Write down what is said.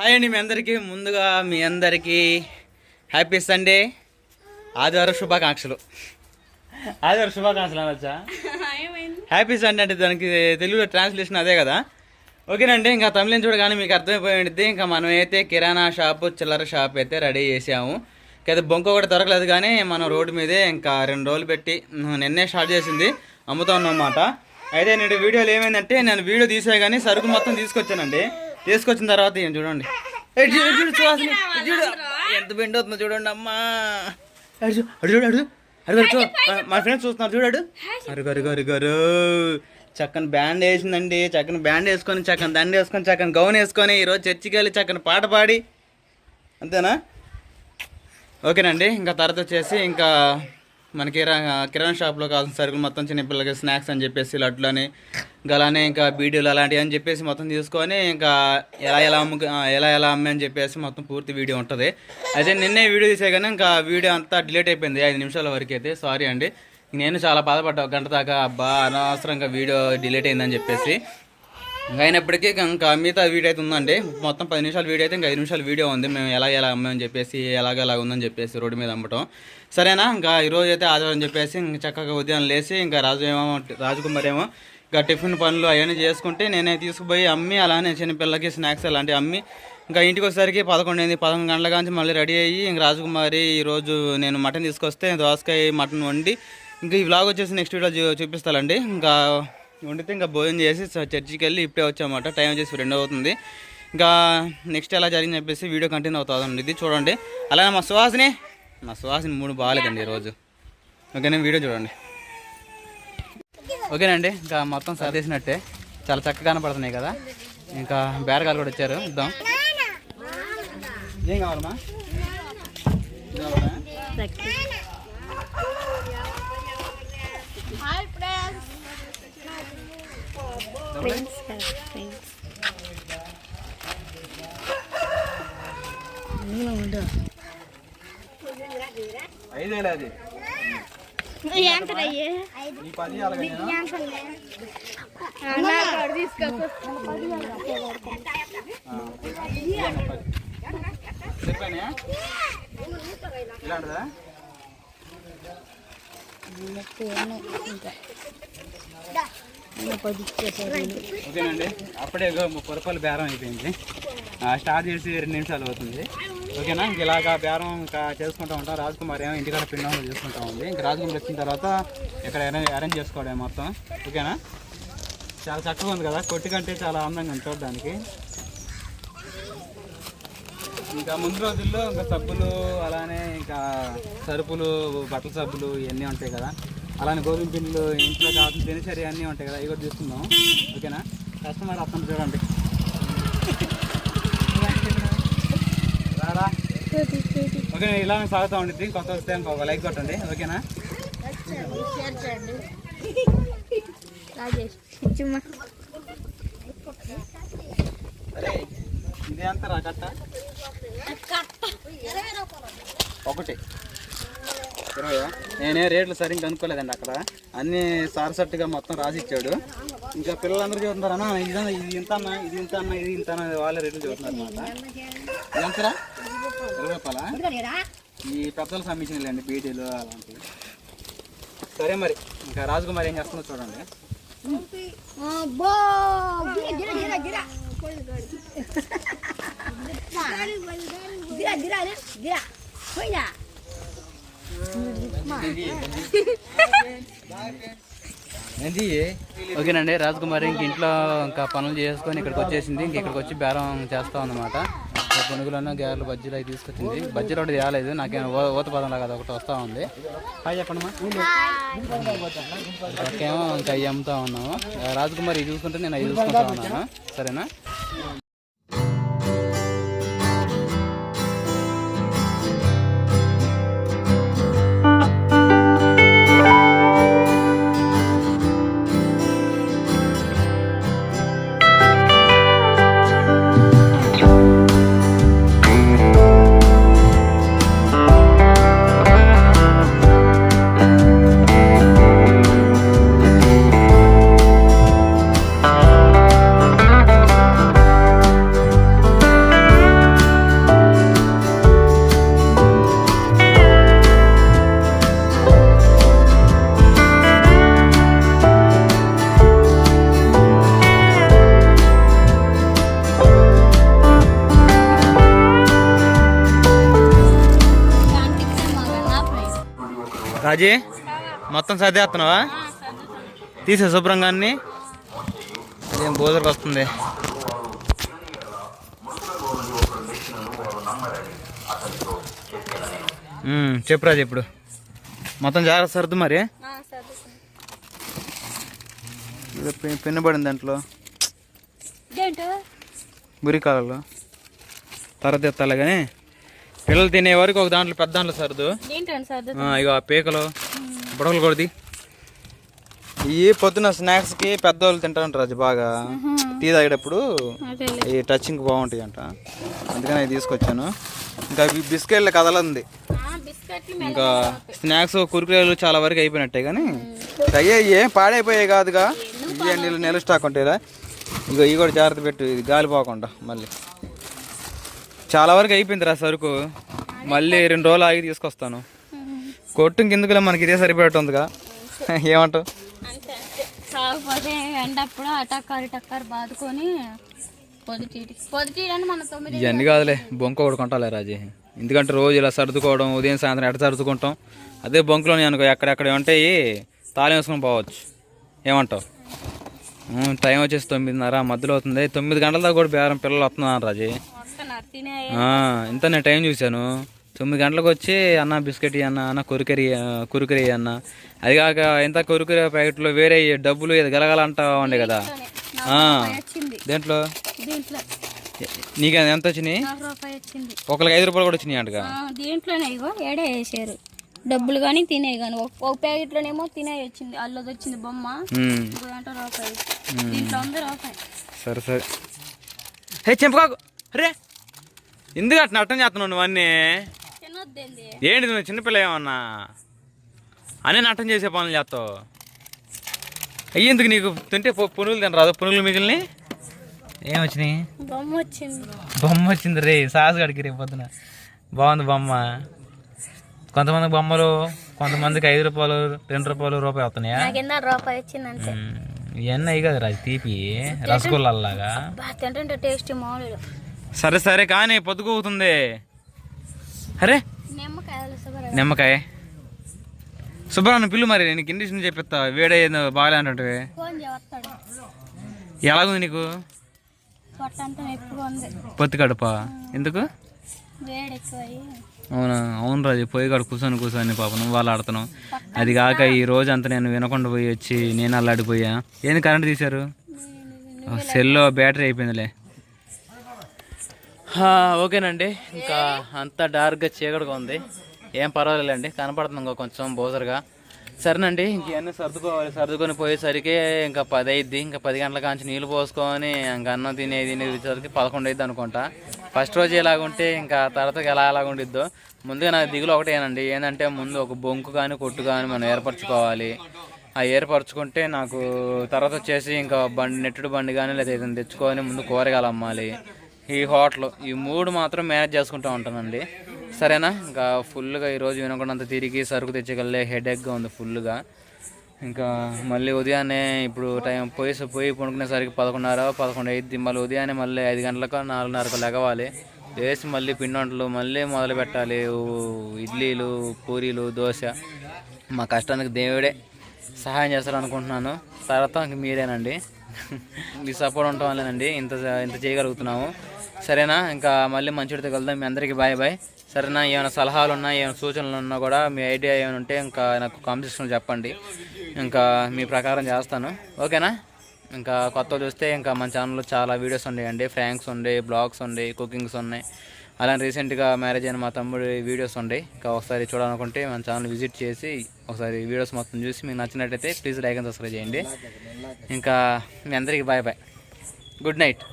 Hi అండి మీ అందరికీ. ముందుగా మీ అందరికీ హ్యాపీ సండే. ఆదివారం శుభాకాంక్షలు. ఆదివారం శుభాకాంక్షలు అనొచ్చా? హ్యాపీ సండే అంటే దానికి తెలుగులో ట్రాన్స్లేషన్ అదే కదా? ఓకేనండి ఇంకా తమిళం చూడగానే మీకు అర్థమైపోయింది ఇంకా మనం అయితే కిరాణా షాపు చిల్లర షాప్ అయితే రెడీ చేసాము. అయితే బొంక కూడా దొరకలేదు కానీ మనం రోడ్డు మీదే ఇంకా రెండు రోజులు పెట్టి నిన్నే స్టార్ట్ చేసింది. అమ్ముతా ఉన్నమాట అయితే నేను వీడియోలో ఏమైందంటే నేను వీడియో తీసే కానీ సరుకు మొత్తం తీసుకొచ్చానండి. తీసుకొచ్చిన తర్వాత ఏం చూడండి. చూడు చూడు ఎంత బెండ్ అవుతుందో చూడండి అమ్మా. అడు చూ అడు చూడు అడు అడుగు చూ. మా ఫ్రెండ్స్ చూస్తున్నారు చూడాడు అరుగు అరుగు అరుగు అరు చక్కని బ్యాండ్ వేసిందండి. చక్కని బ్యాండ్ వేసుకొని చక్కని దండ వేసుకొని చక్కని గౌన్ వేసుకొని ఈరోజు చర్చికి వెళ్ళి చక్కని పాట పాడి. అంతేనా? ఓకేనండి. ఇంకా తర్వాత వచ్చేసి ఇంకా మన కిరా కిరాణా షాప్లో కావాల్సిన సరుకులు మొత్తం చిన్నపిల్లలకి స్నాక్స్ అని చెప్పేసి లడ్లని ఇంకా అలానే ఇంకా బీడీలు అలాంటివి అని చెప్పేసి మొత్తం తీసుకొని ఇంకా ఎలా ఎలా అమ్ము ఎలా ఎలా అమ్మే అని చెప్పేసి మొత్తం పూర్తి వీడియో ఉంటుంది. అయితే నిన్నే వీడియో తీసే కానీ ఇంకా వీడియో అంతా డిలేట్ అయిపోయింది. ఐదు నిమిషాల వరకు అయితే. సారీ అండి. నేను చాలా బాధపడ్డా. ఒక గంట దాకా అబ్బా అనవసరంగా వీడియో డిలేట్ అయిందని చెప్పేసి. ఇంకా అయినప్పటికీ ఇంకా మిగతా వీడియో అయితే ఉందండి. మొత్తం పది నిమిషాల వీడియో అయితే ఇంకా ఐదు నిమిషాల వీడియో ఉంది. మేము ఎలా ఎలా అమ్మామని చెప్పేసి ఎలాగెలా ఉందని చెప్పేసి రోడ్డు మీద అమ్మటం. సరేనా? ఇంకా ఈరోజు అయితే ఆదివారం చెప్పేసి ఇంకా చక్కగా ఉదయం లేచి ఇంకా రాజు ఏమో రాజకుమార్ ఏమో ఇంకా టిఫిన్ పనులు అవన్నీ చేసుకుంటే నేనే తీసుకుపోయి అమ్మి అలానే చిన్నపిల్లలకి స్నాక్స్ అలాంటివి అమ్మి ఇంకా ఇంటికి వచ్చేసరికి పదకొండు అయింది పదకొండు గంటల కాంచి మళ్ళీ రెడీ అయ్యి ఇంక రాజకుమారి ఈరోజు నేను మటన్ తీసుకొస్తే దోసకాయ మటన్ వండి ఇంకా ఈ వ్లాగ్ వచ్చేసి నెక్స్ట్ వీడియో చూపిస్తానండి. ఇంకా వండితే ఇంకా భోజనం చేసి చర్చికి వెళ్ళి ఇప్పుడే వచ్చామాట టైం వచ్చేసి రెండు అవుతుంది. ఇంకా నెక్స్ట్ ఎలా జరిగింది చెప్పేసి వీడియో కంటిన్యూ అవుతుందండి. ఇది చూడండి. అలానే మా సువాసిని మా సువాసిని మూడు బాగాలేదండి ఈరోజు. ఓకేనా? వీడియో చూడండి. ఓకేనండి ఇంకా మొత్తం సర్దేసినట్టే. చాలా చక్కగా కనపడుతున్నాయి కదా. ఇంకా బేరగాలు కూడా వచ్చారు ఇద్దాం. ఏం కావాలమ్మా ఐదు వేలు అది ఎంత అయ్యే ఈ పది అలాగే చెప్పానే ఇలాంటిదా? ఓకేనండి అప్పుడే ఇగో ముప్పై రూపాయలు బేరం అయిపోయింది. స్టార్ట్ చేసి రెండు నిమిషాలు అవుతుంది. ఓకేనా? ఇంక ఇలాగా బేరం ఇంకా చేసుకుంటా ఉంటాం. రాజకుమార్ ఏమో ఇంటికాడ పిండం చేసుకుంటా ఉంది. ఇంకా రాజకుమార్ వచ్చిన తర్వాత ఇక్కడ అరేంజ్ అరేంజ్ చేసుకోవడం మొత్తం. ఓకేనా? చాలా చక్కగా ఉంది కదా? కొట్టి కంటే చాలా అందంగా ఉంటుంది దానికి ఇంకా ముందు రోజుల్లో ఇంకా సబ్బులు అలానే ఇంకా సరుపులు బట్టల సబ్బులు ఇవన్నీ ఉంటాయి కదా? అలానే గోధుమ పిండిలు ఇంట్లో కావాల్సిన దినచర్య అన్నీ ఉంటాయి కదా? ఇవి కూడా తీసుకుందాం. ఓకేనా? కస్టమర్ అర్థం చూడండి. రారా ఓకే ఇలా సాగుతూ ఉండిద్ది. కొత్త వస్తే ఇంకొక లైక్ కొట్టండి. ఓకేనా? ఇది ఎంత రా కట్ట? ఒకటి. ఇరవయా? నేనే రేట్లు సరిగ్గా అనుకోలేదండి అక్కడ. అన్ని సారసట్టుగా మొత్తం రాసిచ్చాడు. ఇంకా పిల్లలందరూ చెబుతున్నారు అన్న ఇది ఇది ఇంత అన్న ఇది ఇంత అన్న ఇది ఇంత అన్న వాళ్ళే రేట్లు చెబుతున్నారు అనమాట ఇది ఎంతరా ఈ పెద్దలు సంబంధించినలేండి బీడీలు అలాంటివి. సరే మరి ఇంకా రాజకుమారి ఏం చేస్తుందో చూడండి. బో! గిరా గిరా గిరా గిరా. గిరా గిరా గిరా పోయినా ఓకేనండి రాజకుమారి ఇంక ఇంట్లో ఇంకా పనులు చేసుకొని ఇక్కడికి వచ్చేసింది. ఇంక ఇక్కడికి వచ్చి బేరం చేస్తా ఉందన్నమాట. కొనుగోలు గారెలు బజ్జీలు అవి తీసుకొచ్చింది. బజ్జీలు ఒకటి తేలేదు. నాకేం ఓ- ఊత పదం లాగా ఒకటి వస్తూ ఉంది. హాయ్ చెప్పండి ఓకేమో ఇంకా అవి అమ్ముతా ఉన్నాము. రాజకుమారి ఇది చూసుకుంటే నేను అవి చూసుకుంటా ఉన్నాను. సరేనా? రాజీ మొత్తం సర్దేస్తున్నావా? తీసే శుభ్రంగా అన్ని. ఏం బోదరికి వస్తుంది? చెప్పు రాజు ఇప్పుడు. మొత్తం జాగ్రత్త సర్దు మరి. ఇది పె- పెన్ను పడింది దాంట్లో. బురికాలలో తర్వాత ఎత్తాలి కానీ. పిల్లలు తినే వరకు ఒక దాంట్లో పెద్ద దాంట్లో సర్దు. ఆ పీకలు బుడగలు కొడిది. ఇవి పొద్దున స్నాక్స్కి పెద్దవాళ్ళు తింటారంటారు అది బాగా. టీ తాగేటప్పుడు ఈ టచింగ్ బాగుంటాయి అంట అందుకని అవి తీసుకొచ్చాను. ఇంకా బిస్కెట్లు కదలంది. ఇంకా స్నాక్స్ కురుకురేలు చాలా వరకు అయిపోయినట్టే కానీ అయ్యే ఏం పాడైపోయాయి కాదుగా. ఇవి నీళ్ళు నెల స్టాక్ ఉంటాయిరా ఇగో ఇవి కూడా జాగ్రత్త పెట్టు ఇది గాలి పోకుండా మళ్ళీ. చాలా వరకు అయిపోయింది రా సరుకు. మళ్ళీ రెండు రోజులు ఆగి తీసుకొస్తాను. కొట్టు కిందకులే మనకి ఇదే సరిపెట్టుందిగా ఏమంటావు? కాకపోతే ఎండప్పుడు అటక్కర్ బాదుకొని ఇవన్నీ కాదులే బొంక ఒకటి కొంటాలే రాజీ. ఎందుకంటే రోజు ఇలా సర్దుకోవడం ఉదయం సాయంత్రం ఎట్ట సర్దుకుంటాం. అదే బొంకులోని అనుకో ఎక్కడెక్కడ ఉంటాయి తాళం వేసుకొని పోవచ్చు. ఏమంటావు? టైం వచ్చేసి తొమ్మిదిన్నర మధ్యలో అవుతుంది. తొమ్మిది గంటల దాకా కూడా బేరం పిల్లలు వస్తున్నారు రాజీ. ఇంత నేను టైం చూశాను. తొమ్మిది గంటలకు వచ్చి అన్న బిస్కెట్ అన్న అన్న కురుకరి కురుకరి అన్న. అది కాక ఇంత కురుకరి ప్యాకెట్లో వేరే డబ్బులు ఇది గలగల అంటా ఉండే కదా. దేంట్లో? నీకు ఎంత వచ్చినాయి? ఒకరికి ఐదు రూపాయలు కూడా వచ్చినాయి అంటగా? ఆ, దీంట్లోనే ఇగో ఏడే వేసారు డబ్బులు కానీ తినే కానీ ఒక ప్యాకెట్లోనేమో తినే వచ్చింది. అల్లది వచ్చింది బొమ్మ. ఉమ్, ఇంకో దాంట్లో రూపాయి. దీంట్లో ఉంది రూపాయి. సరే సరే. హే చెంపకాకు. అరే ఎందుకు అట్లా అర్థం చేస్తున్నావు నువ్వు అన్నీ? తినొద్దేంది ఏంటి నువ్వు చిన్నపిల్ల ఏమన్నా? అన్నీ నట్టం చేసే పనులు చేస్తావు. అయ్యేందుకు నీకు తింటే పునుగులు తినరాదు? పునుగులు మిగిలిని ఏం వచ్చినాయి? బొమ్మ వచ్చింది. బొమ్మ వచ్చింది రే సాసు గడికి రేపు పొద్దున. బాగుంది బొమ్మ. కొంతమంది బొమ్మలు కొంతమందికి ఐదు రూపాయలు రెండు రూపాయలు రూపాయి ఉమ్, ఇవన్నీ అయ్యి కదా రాజు తీపి రసగుల్లలాగా బాగా తింటుంటే టేస్ట్ మామూలు సరే సరే కానీ పొద్దుకోతుంది అరే నిమ్మకాయ. సుబ్రహ్మణ్యం పిల్లు మరి నీకు కండిషన్ చెప్పిస్తా. వేడేందో బాగాలే అంటుంటే ఎలాగుంది నీకు? పొత్తి కడుప? ఎందుకు? అవునా? అవును రాజు పోయి కాడ కూర్చొని కూర్చొని పాప నువ్వు వాళ్ళు ఆడుతున్నావు. అది కాక ఈ రోజు అంతా నేను వినకుండా పోయి వచ్చి నేను అల్లాడిపోయా. ఏంది కరెంట్ తీశారు? సెల్లో బ్యాటరీ అయిపోయిందిలే. ఓకేనండి. ఇంకా అంతా డార్క్గా చీకటిగా ఉంది. ఏం పర్వాలేదండి కనపడుతుంది ఇంకా కొంచెం బోజర్గా. సరేనండి ఇంకన్నీ సర్దుకోవాలి సర్దుకొని పోయేసరికి ఇంకా పది అయిద్ది ఇంకా పది గంటల కాంచి నీళ్ళు పోసుకొని ఇంకా అన్నం తినేది తినేసరికి పదకొండు అయింది అనుకుంటా. ఫస్ట్ రోజు ఎలాగుంటే ఇంకా తర్వాత ఎలా ఎలా ఉండిద్దో. ముందుగా నాకు దిగులు ఒకటేనండి ఏంటంటే ముందు ఒక బొంకు కానీ కొట్టు కానీ మనం ఏర్పరచుకోవాలి. ఆ ఏర్పరచుకుంటే నాకు తర్వాత వచ్చేసి ఇంకా బండి నెట్టుడు బండి కానీ లేదా ఏదైనా తెచ్చుకొని ముందు కూరగాయలు అమ్మాలి. ఈ హోటల్ ఈ మూడు మాత్రం మేనేజ్ చేసుకుంటూ ఉంటానండి. సరేనా? ఇంకా ఫుల్గా ఈరోజు వినకుండా తిరిగి సరుకు తెచ్చగలే హెడేక్గా ఉంది ఫుల్గా ఇంకా మళ్ళీ ఉదయాన్నే ఇప్పుడు టైం పోయి పోయి పండుకునేసరికి పదకొండున్నర పదకొండు అయింది మళ్ళీ ఉదయాన్నే మళ్ళీ ఐదు గంటలకు నాలుగున్నరకు లెగవాలి లేచి మళ్ళీ పిండి వంటలు మళ్ళీ మొదలు పెట్టాలి. ఇడ్లీలు పూరీలు దోశ. మా కష్టానికి దేవుడే సహాయం చేస్తారు అనుకుంటున్నాను తర్వాత మీరేనండి. మీ సపోర్ట్ ఉండటం వల్లేనండి ఇంత ఇంత చేయగలుగుతున్నాము. సరేనా? ఇంకా మళ్ళీ మంచిడితో కలుద్దాం. మీ అందరికీ బాయ్ బాయ్. సరేనా? ఏమైనా సలహాలు ఉన్నా ఏమైనా సూచనలు ఉన్నా కూడా మీ ఐడియా ఏమైనా ఉంటే ఇంకా నాకు కాంపిటీషన్ చెప్పండి. ఇంకా మీ ప్రకారం చేస్తాను. ఓకేనా? ఇంకా కొత్త చూస్తే ఇంకా మన ఛానల్లో చాలా వీడియోస్ ఉన్నాయండి ఫ్రాంక్స్ ఉన్నాయి బ్లాగ్స్ ఉన్నాయి కుకింగ్స్ ఉన్నాయి. అలానే రీసెంట్గా మ్యారేజ్ అయిన మా తమ్ముడి వీడియోస్ ఉన్నాయి ఇంకా ఒకసారి చూడాలనుకుంటే మన ఛానల్ విజిట్ చేసి ఒకసారి వీడియోస్ మొత్తం చూసి మీకు నచ్చినట్టయితే ప్లీజ్ లైక్ అండ్ సబ్స్క్రైబ్ చేయండి. ఇంకా మీ అందరికీ బాయ్ బాయ్. Good night.